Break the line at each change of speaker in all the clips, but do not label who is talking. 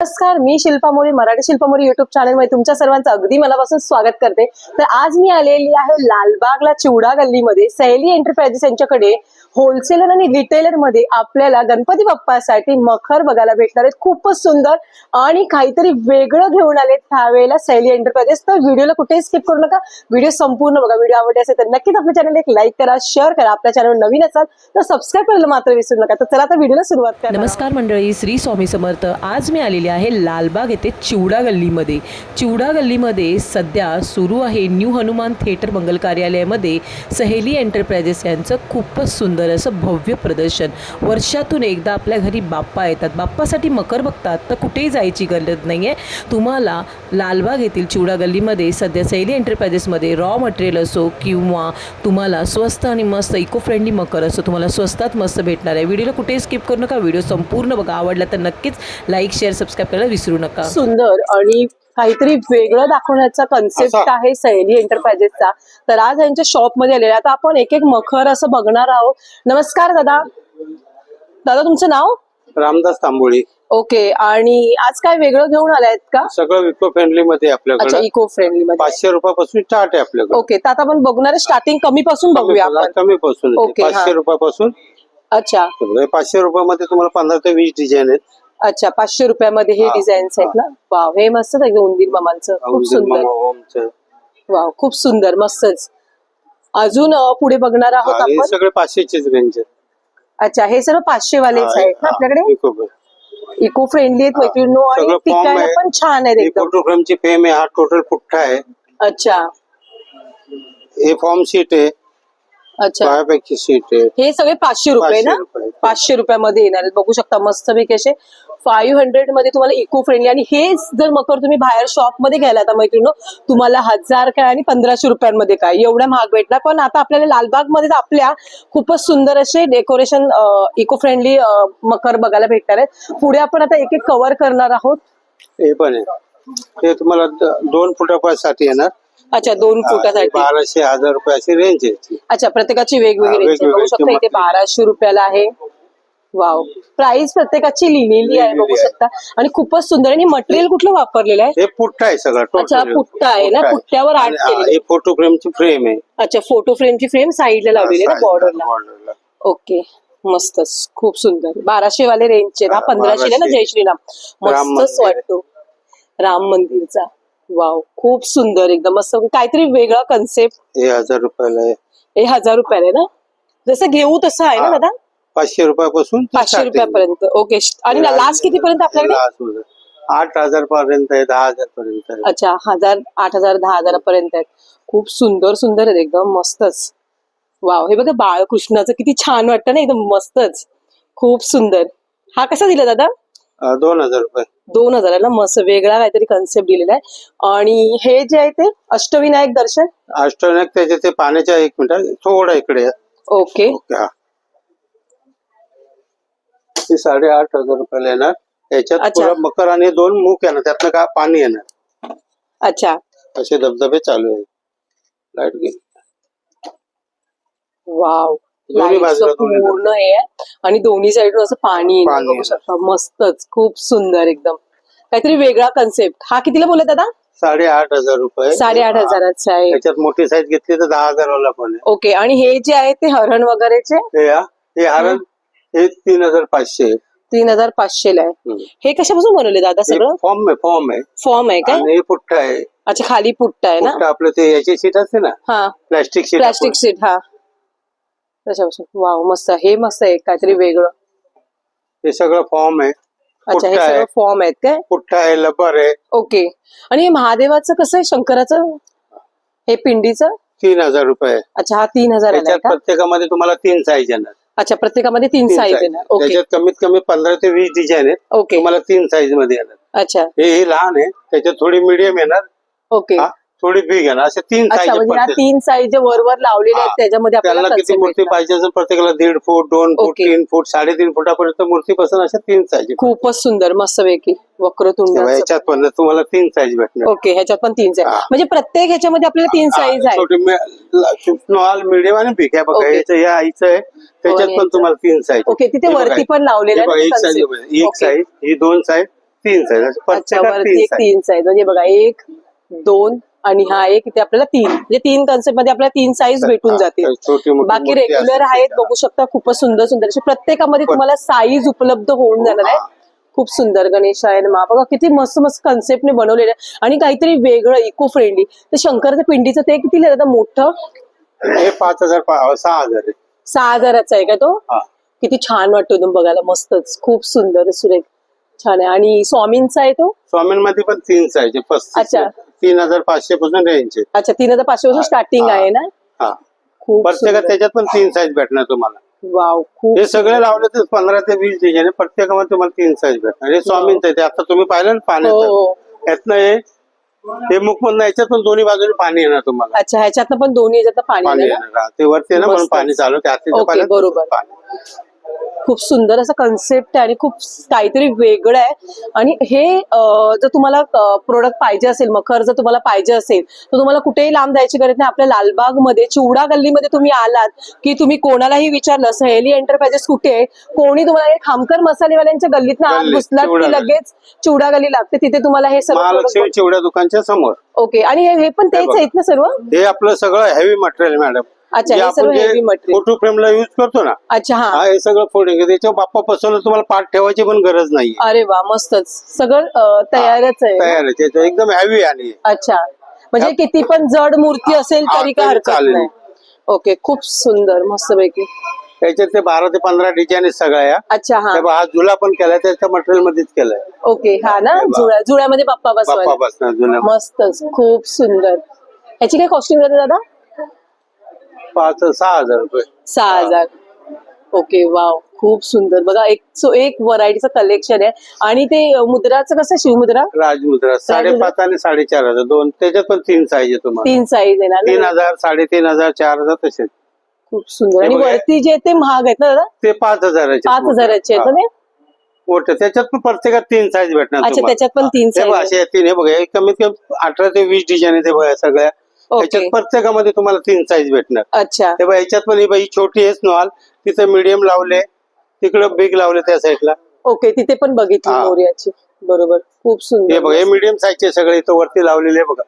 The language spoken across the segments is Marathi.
नमस्कार मी शिल्पा मोरे मराठी शिल्पा मोरे युट्यूब चॅनलमध्ये तुमच्या सर्वांचं अगदी मनापासून स्वागत करते. तर आज मी आलेली आहे लालबागला चिवडा गल्लीमध्ये. सहेली एंटरप्राइजेस यांच्याकडे होलसेलर आणि रिटेलरमध्ये आपल्याला गणपती बाप्पासाठी मखर बघायला भेटणार आहेत. खूपच सुंदर आणि काहीतरी वेगळं घेऊन आले त्यावेळेला सहेली एंटरप्राइजेस तर व्हिडिओला कुठेही स्किप करू नका. व्हिडिओ संपूर्ण बघा. व्हिडिओ आवडले असेल तर नक्कीच आपल्या चॅनल एक लाईक करा शेअर करा. आपल्या चॅनल नवीन असाल तर सबस्क्राईब करायला मात्र विसरू नका. तर चला आता व्हिडिओला सुरुवात करा.
नमस्कार मंडळी. श्री स्वामी समर्थ. आज मी आलेली आहे लालबाग येथे चिवडा गल्लीमध्ये. चिवडा गल्लीमध्ये सध्या सुरू आहे न्यू हनुमान थिएटर मंगल कार्यालयामध्ये सहेली एंटरप्राइजेस यांचं खूपच सुंदर असं भव्य प्रदर्शन. वर्षातून एकदा आपल्या घरी बाप्पा येतात. बाप्पासाठी मकर बघतात तर कुठेही जायची गरज नाही आहे तुम्हाला लालबाग येथील चिवडा गल्लीमध्ये सध्या सैली एंटरप्राइजेसमध्ये रॉ मटेरियल असो किंवा तुम्हाला स्वस्त आणि मस्त इको फ्रेंडली मकर असो तुम्हाला स्वस्तात मस्त भेटणार आहे. व्हिडिओला कुठेही स्किप करू नका. व्हिडिओ संपूर्ण बघा. आवडला तर नक्कीच लाईक शेअर सबस्क्राईब करायला विसरू नका.
सुंदर आणि काहीतरी वेगळं दाखवण्याचा कन्सेप्ट. आहे सहेली एंटरप्राइजेसचा तर आज यांच्या शॉपमध्ये आलेले. आता आपण एक एक मखर असं बघणार आहोत. नमस्कार दादा. दादा तुमचं नाव?
रामदास तांबोळी.
ओके आणि आज काय वेगळं घेऊन आलायत का?
सगळं इको फ्रेंडली मध्ये
अच्छा
आपल्याकडे.
इको फ्रेंडली मध्ये.
पाचशे रुपयापासून स्टार्ट आहे आपल्याकडे.
ओके तर आता आपण बघणार आहे स्टार्टिंग कमी पासून बघूया आपण.
कमी पासून
ओके, हा.
पाचशे रुपयापासून.
अच्छा.
हे पाचशे रुपयामध्ये तुम्हाला पंधरा ते वीस डिझाईन आहेत.
अच्छा पाचशे रुपयामध्ये हे
हा,
डिझाईन्स आहेत ना? वाव हे मस्त एकदम उंदीर मामांचं. खूप सुंदर
मामा ओमचं.
वाव खूप सुंदर मस्तच. अजून अं, पुढे बघणार आहोत
हा, हे
आपण?
सगळे पाचशेचेच रेंज
अच्छा हे सर्व पाचशे वालेच आहेत ना आपल्याकडे? इको फ्रेंडली आहेत मैत्रिणी आणि
सगळं form आहे.
पण छान आहेत एकदम.
फोटो फ्रेमची फेम आहे हा टोटल पुठ्ठा आहे.
अच्छा.
हे फॉर्म सीट आहे.
अच्छा.
सीट आहे.
हे सगळे पाचशे रुपये
पाचशे
ना
रुपये.
पाचशे रुपयामध्ये येणार आहेत. बघू शकता मस्त पैकी असे फाईव्ह हंड्रेडमध्ये तुम्हाला इको फ्रेंडली आणि हेच जर मकर तुम्ही बाहेर शॉपमध्ये घ्यायला आता मैत्रिणी तुम्हाला हजार काय आणि पंधराशे रुपयांमध्ये काय? एवढ्या महाग भेटणार. पण आता आपल्याला लालबागमध्ये आपल्या खूपच सुंदर असे डेकोरेशन इको फ्रेंडली मकर बघायला भेटणार आहेत. पुढे आपण आता एक एक कव्हर करणार आहोत.
हे पण आहे. हे तुम्हाला दोन फुटापासाठी येणार.
अच्छा दोन फुटासाठी.
बाराशे हजार रुपये अशी रेंज आहे.
अच्छा प्रत्येकाची वेगवेगळी रेंज. बघू शकता इथे. बाराशे रुपयाला आहे. वाव प्राइस प्रत्येकाची लिहिलेली आहे बघू
लिहिलेली आहे.
शकता. आणि खूपच सुंदर आणि मटेरियल कुठलं वापरलेलं आहे?
हे पुठ्ठा आहे सगळं
अच्छा. पुठ्ठा आहे ना? पुठ्ठ्यावर आर्ट
आणि, हा,
केलेलं.
हे फोटो फ्रेमची फ्रेम आहे.
अच्छा फोटो फ्रेमची फ्रेम साईडला लावलेली आहे ना बॉर्डरला. ओके मस्तच खूप सुंदर. बाराशे वाले रेंजचे हा, पंधराशे ना
बाराशे.
जय श्रीराम?
राम
मस्तच
मंदिर.
वाटतो. राम मंदिरचा. वाव खूप सुंदर एकदम. मस्त काहीतरी वेगळा कन्सेप्ट
हे हजार रुपयाला आहे.
हे हजार रुपयाला आहे ना? जसं घेऊ तसं आहे ना
हा.
दादा?
पाचशे रुपयापासून ते
पाचशे
starting.
रुपयापर्यंत. ओके आणि लास्ट किती पर्यंत आपल्याकडे?
last. आठ हजार पर्यंत आहे दहा हजार पर्यंत आहे.
अच्छा हजार आठ हजार दहा हजारापर्यंत आहेत. खूप सुंदर सुंदर आहेत. एकदम मस्तच. वाव हे बघा बाळकृष्णाचं किती छान वाटतं ना एकदम मस्तच. खूप सुंदर. हा कसा दिला दादा?
अं, दोन हजार रुपये.
दोन हजाराला मस्त. वेगळा काहीतरी कन्सेप्ट दिलेला आहे. आणि हे जे आहे ते अष्टविनायक दर्शन?
अष्टविनायक त्याचे ते पाण्याच्या एक मिनिट थोडं इकडे.
ओके
ओके हा. ते साडेआठ हजार रुपयाला येणार याच्यात
अच्छा.
पुरा मकर आणि दोन मूक येणार. त्यातनं का पाणी येणार.
अच्छा.
असे धबधबे चालू आहे लाइट गेली.
वाव.
दोन्ही
Lights
बाजूला दोन्ही
पूर्ण हे आहे. आणि दोन्ही साईडून असं पाणी येणार.
पाणी
बघू
येणार.
शकता. मस्तच. खूप सुंदर एकदम. काहीतरी वेगळा कन्सेप्ट हा कितीला बोलत दादा?
साडेआठ हजार रुपये.
साडेआठ हजाराचा आहे.
त्याच्यात मोठी साईज घेतली तर दहा हजाराला पण आहे.
ओके आणि हे जे आहे ते हरण वगैरेचे?
हे हा. हे हारण हे तीन हजार पाचशे
तीन हजार पाचशे ला आहे. हे कशापासून बनवले दादा सगळं?
फॉर्म आहे फॉर्म आहे.
फॉर्म आहे काय
आणि हे पुठ्ठा आहे.
अच्छा खाली पुट्टा आहे ना?
पुठ्ठा आपलं ते याची सीट असते ना?
हा.
प्लास्टिक सीट
प्लास्टिक सीट हा. त्याच्यापासून वाव मस्त हे मस्त आहे काहीतरी वेगळं.
हे सगळं फॉर्म आहे.
अच्छा हे
पुट्टा आहे.
सगळं फॉर्म आहेत काय?
पुठ्ठा आहे लबर आहे.
ओके. आणि हे महादेवाचं कसं आहे? शंकराचं? हे पिंडीचं?
तीन हजार रुपये.
अच्छा हा तीन हजार
त्याच्यात
का?
प्रत्येकामध्ये तुम्हाला तीन साईज येणार.
अच्छा प्रत्येकामध्ये तीन
तीन
साईज
size.
येणार. ओके
त्याच्यात कमीत कमी पंधरा ते वीस डिझाईन आहेत.
ओके
तुम्हाला तीन साईजमध्ये येणार.
अच्छा.
हे हे लहान आहे. त्याच्यात थोडी मिडियम येणार.
ओके
हा, थोडी बिग येणार असे तीन
अच्छा
साईज
म्हणजे ह्या तीन साईज जे वर वर लावलेले आहेत
हा.
त्याच्यामध्ये
त्याला
आपल्याला
किती मूर्ती. पाहिजे असेल प्रत्येकाला दीड फूट दोन फूट
ओके.
तीन फूट साडेतीन फुटापर्यंत मूर्ती पासून अशा तीन साईज
खूपच सुंदर मस्तपैकी वक्रतुंड
याच्यात पण तुम्हाला तीन साईज भेटणार
ओके ह्याच्यात पण तीन साईज
हा.
म्हणजे प्रत्येक ह्याच्यामध्ये आपल्याला तीन साईज आहे
छोटी स्मॉल मिडियम आणि बिग आहे बघा
ओके.
याचं हे आईचं आहे त्याच्यात पण तुम्हाला तीन साईज
ओके तिथे वरती पण लावलेलं आहे
एक
ना
साईज. एक
ओके.
साईज ही दोन साईज तीन साईज
अच्छा
प्रत्येकात
वरती
तीन
एक
साईज
तीन साईज म्हणजे बघा एक दोन आणि हा एक इथे आपल्याला तीन. म्हणजे तीन कन्सेप्टमध्ये आपल्याला तीन साईज भेटून जातील. बाकी रेग्युलर आहेत. बघू शकता खूपच सुंदर सुंदर. असे प्रत्येकामध्ये तुम्हाला साईज उपलब्ध होऊन जाणार आहे. खूप सुंदर गणेश आहे मा बघा किती मस्त मस्त कन्सेप्टने बनवलेलं आहे. आणि काहीतरी वेगळं इको फ्रेंडली तर शंकरच्या पिंडीचं ते किती लिहिलं? मोठं?
हे पाच हजार सहा हजार
सहा हजाराचा आहे का तो? किती छान वाटतो एकदम बघायला. मस्तच. खूप सुंदर सुरेख. छान आहे. आणि स्वामींचा आहे तो?
स्वामींमध्ये पण तीन साईज
अच्छा.
तीन हजार पाचशे पासून रेंज आहे.
अच्छा तीन हजार पाचशे पासून स्टार्टिंग आहे ना?
हा.
खूप
प्रत्येकात
सुंदर.
त्याच्यात पण तीन साईज भेटणार तुम्हाला.
वाव खूप
हे सगळे लावले तर पंधरा ते वीस डिझाईन आहे. प्रत्येकामध्ये तुम्हाला तीन साईज भेटणार. हे स्वामींचं आहे. ते आता तुम्ही पाहिलं ना
हो,
पाण्याचं?
हो.
यातनं हे हे मुखमधनं याच्यात पण दोन्ही बाजूने पाणी येणार तुम्हाला.
अच्छा ह्याच्यातनं पण दोन्ही ह्याच्यातनं पाणी
पाणी
येणार
हा. ते वरती आहे ना म्हणून
मस्तच.
पाणी चालू ते आतील
ओके,
पाण्यात
बरोबर.
पाणी.
खूप सुंदर असं कन्सेप्ट आहे आणि खूप काहीतरी वेगळं आहे. आणि हे जर तुम्हाला प्रोडक्ट पाहिजे असेल मखर जर तुम्हाला पाहिजे असेल तर तुम्हाला कुठेही लांब जायची गरज नाही. आपल्या लालबागमध्ये चिवडा गल्लीमध्ये तुम्ही आलात की तुम्ही कोणालाही विचारलं सहेली एंटरप्राइजेस कुठे आहे कोणी तुम्हाला हे खामकर मसालेवाल्यांच्या गल्लीत आत घुसलात
चिवडा
की. लगेच चिवडा गल्ली लागते तिथे तुम्हाला हे product-
चिवड्या दुकानच्या समोर.
ओके. आणि हे पण तेच. आहेत ना सर्व?
हे आपलं सगळं हेवी मटेरियल मॅडम
अच्छा, हे सर्व material.
फोटो फ्रेमला युज करतो ना
अच्छा हा.
हा हे सगळं फोल्डिंग त्याच्या बाप्पा पासून तुम्हाला पाठ ठेवायची पण गरज नाही
अरे वा मस्तच. सगळं अं, तयारच आहे.
तयार आहे. त्याचं एकदम हेवी आणि
अच्छा. म्हणजे किती पण जड मूर्ती असेल
हा,
तरी काय
तरी
हरकत
चालेल.
नाही. ओके खूप सुंदर मस्तपैकी.
त्याच्यात ते बारा ते पंधरा डिझाईन आहेत सगळ्या.
अच्छा हा.
बघा, हा जुला पण केलाय त्याच्या मटेरियल मध्येच केलाय.
ओके हा ना?
बा.
जुळ्या जुळ्यामध्ये बाप्पा
बाप्पा
बसवायला
बसणार जुन्या
मस्तच खूप सुंदर. ह्याची काय कॉस्टिंग जाते दादा?
पाच सहा हजार रुपये.
सहा हजार. ओके वाव खूप सुंदर. बघा एक सो एक व्हरायटीचं कलेक्शन आहे. आणि ते मुद्राचं कसं शिवमुद्रा?
राजमुद्रा साडेपाच आणि साडेचार हजार. दोन त्याच्यात पण तीन साईज आहे तुम्हाला.
तीन साईज आहे
तीन
ना
हजार साडेतीन हजार चार हजार तसे
खूप सुंदर. आणि
हे बघा.
वरती जे ते महाग आहेत ना दादा?
ते पाच हजाराचे
पाच हजाराचे आहेत ना ते?
मोठे. त्याच्यात पण प्रत्येकात तीन साईज भेटणार
अच्छा,
तुम्हाला.
त्याच्यात पण तीन
हे
size
बघा,
आहे.
असे तीन हे बघा हे कमीत कमी अठरा ते वीस डिझाईन आहे ते बघा सगळ्या. त्याच्यात प्रत्येकामध्ये तुम्हाला तीन साईज भेटणार.
अच्छा.
ते बघा याच्यात पण ही बाई छोटी आहे स्नॉल तिथं मीडियम लावले तिकडं बिग लावले त्या साईडला
ओके तिथे पण बघितली
हा.
मोर्याची. बरोबर. खूप
हे
सुंदर
बघा हे मीडियम साईजचे सगळे इथं वरती लावलेले आहे बघा.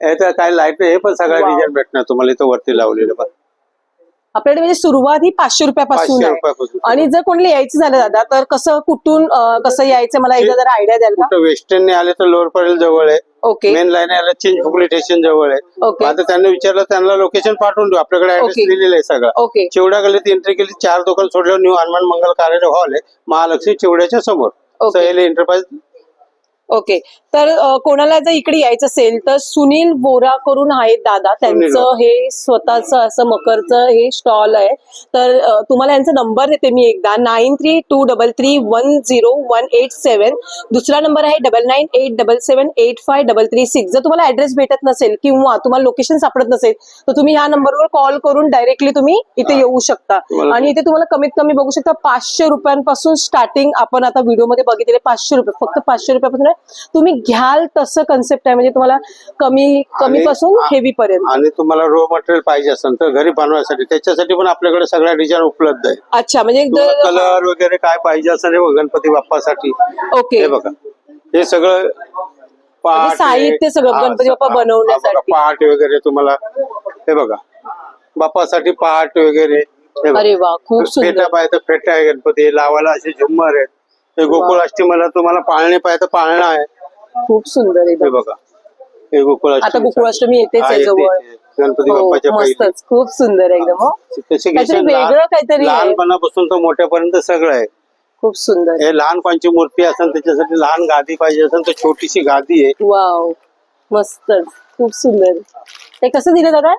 याच्यात काय लाइट हे पण सगळ्या
Wow.
डिझाईन भेटणार तुम्हाला इथं वरती लावलेले बघा.
आपल्याकडे म्हणजे सुरुवात ही पाचशे रुपयापासून
पाचशे
आहे. आणि जर कोणाला यायचं झालं दादा तर कसं कुठून अं, कसं यायचं मला एकदा जरा आयडिया द्याल का?
वेस्टर्नने आले तर लोअर परेल जवळ आहे.
ओके.
मेन लाईन आलं चिंचफुकली स्टेशन जवळ आहे.
ओके.
आता त्यांना विचारलं त्यांना लोकेशन पाठवून देऊ. आपल्याकडे ऍड्रेस
ओके.
दिलेलं आहे सगळं.
ओके.
चिवडा गल्लीत एंट्री केली चार दुकान सोडलं न्यू हनुमान मंगल कार्यालय हॉल आहे. महालक्ष्मी चिवड्याच्या समोर. सहेली एंटरप्राइज
ओके. तर कोणाला जर इकडे यायचं असेल तर सुनील बोरा करून आहेत दादा. त्यांचं हे स्वतःच असं मकरचं हे स्टॉल आहे. तर तुम्हाला यांचा नंबर देते मी एकदा. Nine three two double three one zero one eight seven. दुसरा नंबर आहे double nine eight double seven eight five double three six. जर तुम्हाला ऍड्रेस भेटत नसेल किंवा तुम्हाला लोकेशन सापडत नसेल तर तुम्ही ह्या नंबरवर कॉल करून डायरेक्टली तुम्ही इथे येऊ शकता. आणि इथे तुम्हाला कमीत कमी बघू शकता पाचशे रुपयांपासून स्टार्टिंग आपण आता व्हिडिओमध्ये बघितलेले पाचशे रुपये फक्त पाचशे रुपयापासून. तुम्ही घ्याल तसं कन्सेप्ट आहे. म्हणजे तुम्हाला कमी कमी पासून हेवी पर्यंत.
आणि तुम्हाला रो मटेरियल पाहिजे असेल तर घरी बनवायसाठी. त्याच्यासाठी पण आपल्याकडे सगळ्या डिझाईन उपलब्ध आहे
अच्छा म्हणजे
कलर वगैरे काय पाहिजे असेल हे बघा, गणपती बाप्पासाठी.
ओके.
हे बघा. हे सगळं.
म्हणजे साहित्य सगळं
हा,
गणपती बाप्पा
हा, हा,
बनवण्यासाठी.
बघा, पाट वगैरे तुम्हाला हे बघा. बाप्पासाठी पाट वगैरे. हे बघा.
अरे वा खूप
फेटा
सुंदर.
पाहिजे तर फेटा आहे गणपती. लावायला असे झुम्मर आहेत. हे गोकुळाष्टमीला तुम्हाला पाळणे पाहिजे तर पाळणा आहे.
खूप सुंदर
हे
एकदम
बघा. हे
आता गोकुळाष्टमी येतेच आहे जवळ
गणपती
हो
बाप्पाच्या पहिले.
मस्तच खूप सुंदर एकदम हो.
तसे
काहीतरी वेगळं काहीतरी आहे.
लहानपणापासून तर मोठ्यापर्यंत सगळं आहे.
खूप सुंदर.
हे लहानपणची मूर्ती असेल त्याच्यासाठी लहान गादी पाहिजे असेल तर छोटीशी गादी आहे.
वाव. मस्तच. खूप सुंदर. ते कसं दिलं दादा?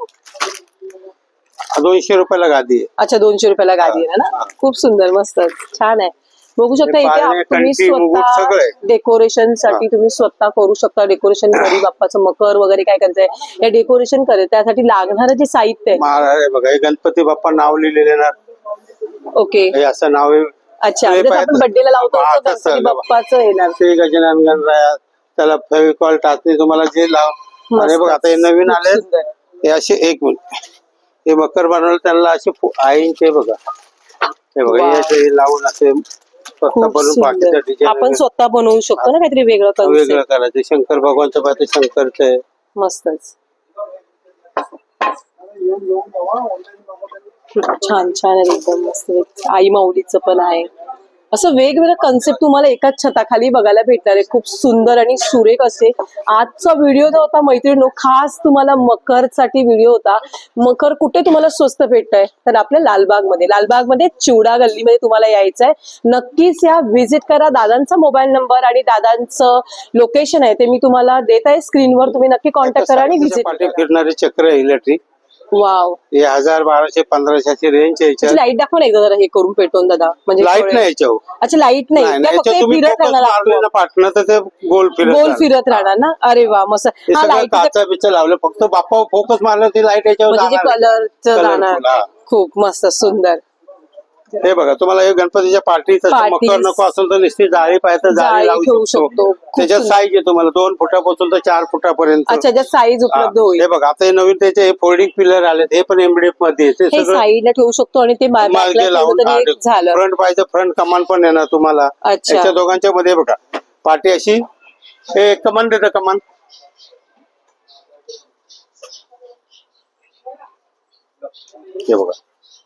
दोनशे रुपयाला गादी आहे.
अच्छा दोनशे रुपयाला गादी आहे ना? खूप सुंदर. मस्त छान आहे. बघू शकता
हे
इथे आप- तुम्ही
कंठी, मुकुट
स्वतः
सगळं. आहे.
डेकोरेशनसाठी तुम्ही स्वतः करू शकता. डेकोरेशन घरी बाप्पाचं मकर वगैरे काय करायचंय या डेकोरेशन करे त्यासाठी लागणारं जे साहित्य आहे.
महाराज आहे बघा हे गणपती बाप्पा नाव लिहिलेले ना.
ओके.
हे असं नाव आहे.
अच्छा
हे
म्हणजे आपण
पाहिजे.
बर्थडेला लावतो
हा,
तसं गणपती. बाप्पाचं येणार.
श्री गजानन गणराया त्याला फेविकॉल टाचणी तुम्हाला जे लाव. आणि बघा आता हे नवीन
खूप
आले
सुंदर.
हे असे एक मिनिट. हे मकर बनवलं त्यांना असे फु- आईंचे बघा. हे बघा हे. असे लावून असे स्वतः
खूप
बनवून बाकीच्या
सुंदर
डिझाईन
आपण स्वतः बनवू शकतो ना काहीतरी वेगळं
वेगळं
कन्सेप्ट
करायचं. शंकर भगवानचं पाहिजे शंकरचं आहे.
मस्तच. छान छान आहे एकदम मस्त. आई माऊलीचं पण आहे. असं वेगवेगळं कन्सेप्ट तुम्हाला एकाच छताखाली बघायला भेटणार आहे. खूप सुंदर आणि सुरेख असे. आजचा व्हिडिओ जो होता मैत्रिणी खास तुम्हाला मकरसाठी व्हिडिओ होता. मकर कुठे तुम्हाला स्वस्त भेटतंय? तर आपल्या लालबागमध्ये. लालबागमध्ये चिवडा गल्लीमध्ये तुम्हाला यायचं आहे नक्कीच या व्हिजिट करा. दादांचा मोबाईल नंबर आणि दादांचं लोकेशन आहे ते मी तुम्हाला देत आहे. स्क्रीनवर तुम्ही नक्की कॉन्टॅक्ट करा आणि व्हिजिट
पाठी फिरणारे चक्र आहे इलेक्ट्रिक.
वाव
हे हजार बाराशे पंधराशेची रेंज याच्यात.
लाइट दाखव ना एकदा जरा हे करून पेटवून दादा. म्हणजे लाइट
नाही याच्यावर.
अच्छा लाइट नाही. त्या फक्त हे
तुम्ही
फिरत राहणार
तर ते गोल फिरत
गोल
राहणार.
फिरत राहणार ना? अरे वा मस्त.
हे
हा
सगळं
लाइट
काचा बिचा लावलं फक्त बाप्पा फोकस मारलं ती लाइट याच्यावर
म्हणजे
जाणार नाही.
कलरचं
Colourful,
जाणार.
हा.
खूप मस्त सुंदर.
हे बघा तुम्हाला हे गणपतीच्या पार्टी
Parties.
मकर नको असेल तर नुसती जाळी पाहिजे
जाळी
लावू
शकतो.
त्याच्यात. साईज आहे तुम्हाला दोन फुटापासून तर चार फुटापर्यंत
अच्छा ज्यात साईज. उपलब्ध होईल
हे बघा आता हे नवीन त्याचे हे फोल्डिंग पिलर आलेत हे पण एमडीएफमध्ये
साईडला ठेवू शकतो आणि ते
मागे लावून
झालं
फ्रंट पाहिजे फ्रंट कमान पण येणार तुम्हाला
अच्छा.
याच्या दोघांच्या मध्ये बघा पाठी अशी हे कमान देतं कमान हे बघा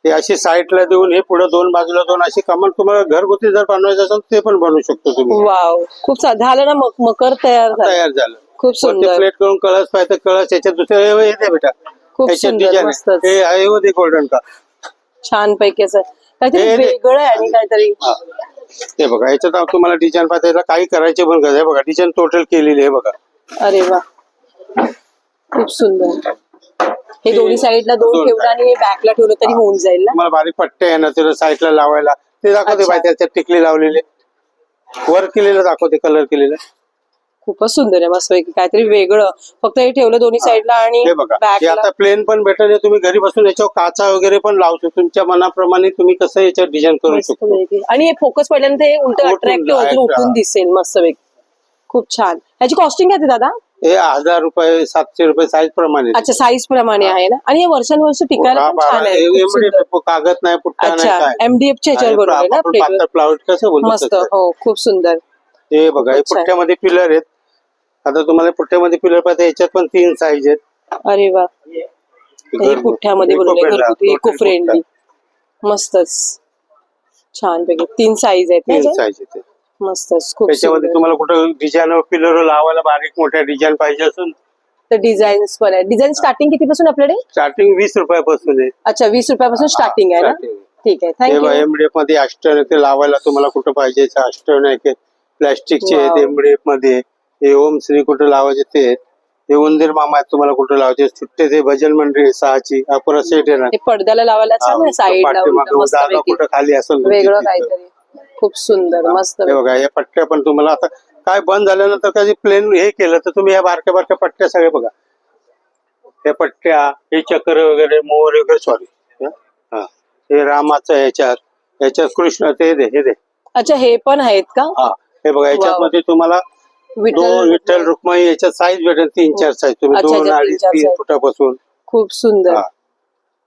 हे अशी साईडला देऊन हे पुढे दोन बाजूला दोन अशी कमान तुम्हाला घरगुती जर बनवायचं असेल ते पण बनवू शकतो तुम्ही.
वाव खूप झालं ना मक- मकर तयार झालं.
तयार झालं.
खूप सुंदर.
प्लेट करून कळस पाहिजे कळस याच्यात दुसरे हे येते बेटा.
खूप
याच्यात
सुंदर,
डिझाईन
मस्तच.
हे आहे होते गोल्डन का
छान पैकी असं. काहीतरी
हे-
वेगळं आहे आणि काहीतरी.
हा. हे बघा याच्यात तुम्हाला डिझाईन याला काही करायचे पण गरज आहे. बघा डिझाईन टोटल केलेली आहे बघा.
अरे वा. खूप सुंदर. हे दोन्ही साईडला दोन
दोन
ठेवलं आणि हे बॅकला ठेवलं तरी होऊन जाईल ना?
तुम्हाला बारीक पट्टे आहे ना त्याला साईडला लावायला. ते दाखवते
अच्छा.
पाहिजे त्याच्यात टिकली लावलेले. वर्क केलेलं दाखवते कलर केलेलं.
खूपच सुंदर आहे मस्त काहीतरी वेगळं. फक्त हे ठेवलं दोन्ही साईडला आणि
हे बघा हे
बॅकला
आता प्लेन पण भेटेल हे तुम्ही घरी बसून याच्यावर काचा वगैरे पण लावू शकतो तुमच्या मनाप्रमाणे तुम्ही कसं याच्यावर डिझाईन करू
मस्त
शकतो.
पैकी. आणि हे फोकस पडल्यानंतर हे उलट
उठून
अट्रॅक्टिव्ह
जाईल,
उठून. दिसेल मस्त पैकी. खूप छान. ह्याची कॉस्टिंग काय दादा?
हे हजार रुपये सातशे रुपये साईज प्रमाणे
अच्छा साईज प्रमाणे आहे ना आणि हे वर्षानुवर्ष टिकायला पण. छान आहे खूप.
कागद नाही पुट्टा नाही
अच्छा
काय
एमडीएफ च्या ह्याच्यावर बनवले ना
आपण
प्लेटवर.
पातळ प्लाउड कसं बोलतो
मस्त
तसं.
हो खूप सुंदर
हे बघा हे. पुट्ट्यामध्ये पिलर आहेत आता तुम्हाला पुट्ट्यामध्ये पिलर पाहिजे याच्यात पण तीन साईज आहेत
अरे वा हे पुठ्ठ्यामध्ये बनवले
Eco-friendly,
घरगुती इको फ्रेंडली मस्तच छान पैकी तीन साईज आहेत ना
तीन
ह्याच्यात?
साईज आहेत
मस्तच खूप
त्याच्यामध्ये
सुंदर.
तुम्हाला कुठं डिझाईन पिलर लावायला बारीक मोठ्या डिझाईन पाहिजे असून
तर डिझाईन्स पण आहे. डिझाईन स्टार्टिंग किती पासून आपल्याकडे?
स्टार्टिंग वीस रुपयापासून आहे.
अच्छा वीस रुपयापासून स्टार्टिंग आहे ना?
starting.
ठीक आहे.
हे
थँक्यू
एमडीएफमध्ये अष्टन ते लावायला तुम्हाला कुठं पाहिजे अष्टन आहे प्लॅस्टिकचे आहेत
Wow.
एमडीएफमध्ये. हे ओम श्री कुठं लावायचे ते आहेत. हे उंदीर मामा आहेत तुम्हाला कुठं लावायचे सुट्टे ते भजन मंडळी आहे सहाची. आपण सेट आहे ना.
हे पडद्याला लावायला
पाठीमागं
पैकी.
कुठं खाली असेल
वेगळं. काहीतरी. खूप सुंदर मस्त.
हे बघा या पट्ट्या पण तुम्हाला आता काय बंद झाल्यानंतर कधी प्लेन हे केलं तर तुम्ही या बारक्या बारक्या पट्ट्या सगळ्या बघा. हे पट्ट्या हे चक्र वगैरे मोर वगैरे सॉरी हा. हे रामाचं ह्याच्यात ह्याच्यात कृष्ण ते दे हे दे.
अच्छा हे पण आहेत का?
हा. हे बघा याच्यात. मध्ये तुम्हाला दोन विठ्ठल रुक्माई याच्यात साईज भेटेल तीन चार साईज तुम्ही दोन अडीच तीन. फुटापासून.
खूप सुंदर.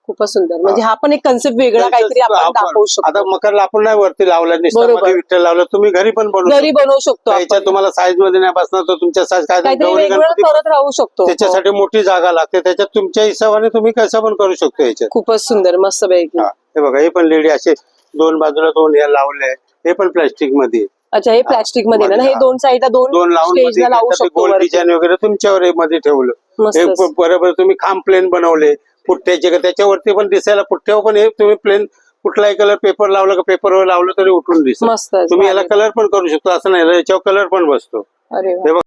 खूपच सुंदर. म्हणजे हा. पण एक कन्सेप्ट वेगळा काहीतरी आपण दाखवू
आता
शकतो
मकरला आपण नाही वरती लावला. निष्ठामध्ये विठ्ठल लावलं तुम्ही घरी पण बनवू
घरी. बनवू शकतो आपण.
तुम्हाला साईजमध्ये नाही बसणार तर तुमच्या साईज काय
करत राहू शकतो.
त्याच्यासाठी मोठी जागा लागते. त्याच्यात तुमच्या हिशोबाने तुम्ही कसं पण करू शकतो याच्यात.
खूपच सुंदर मस्त पैकी.
हा. हे बघा हे पण लेडी असे दोन बाजूला दोन हे लावले. हे पण प्लास्टिकमध्ये.
अच्छा हे प्लास्टिकमध्ये ना? हे
हा.
दोन साईडला दोन
दोन लावून
वरती.
डिझाईन वगैरे तुमच्यावर हे मध्ये ठेवलं. हे बरोबर तुम्ही खांब प्लेन बनवले. पुट्ट्याचे का त्याच्यावरती पण दिसायला पुट्ट्यावर पण हे तुम्ही प्लेन कुठलाही कलर पेपर लावलं का पेपरवर लावलं तरी उठून दिसत तुम्ही याला. कलर पण करू शकतो असं नाही याच्यावर कलर पण बसतो
अरे वा.
हे बघ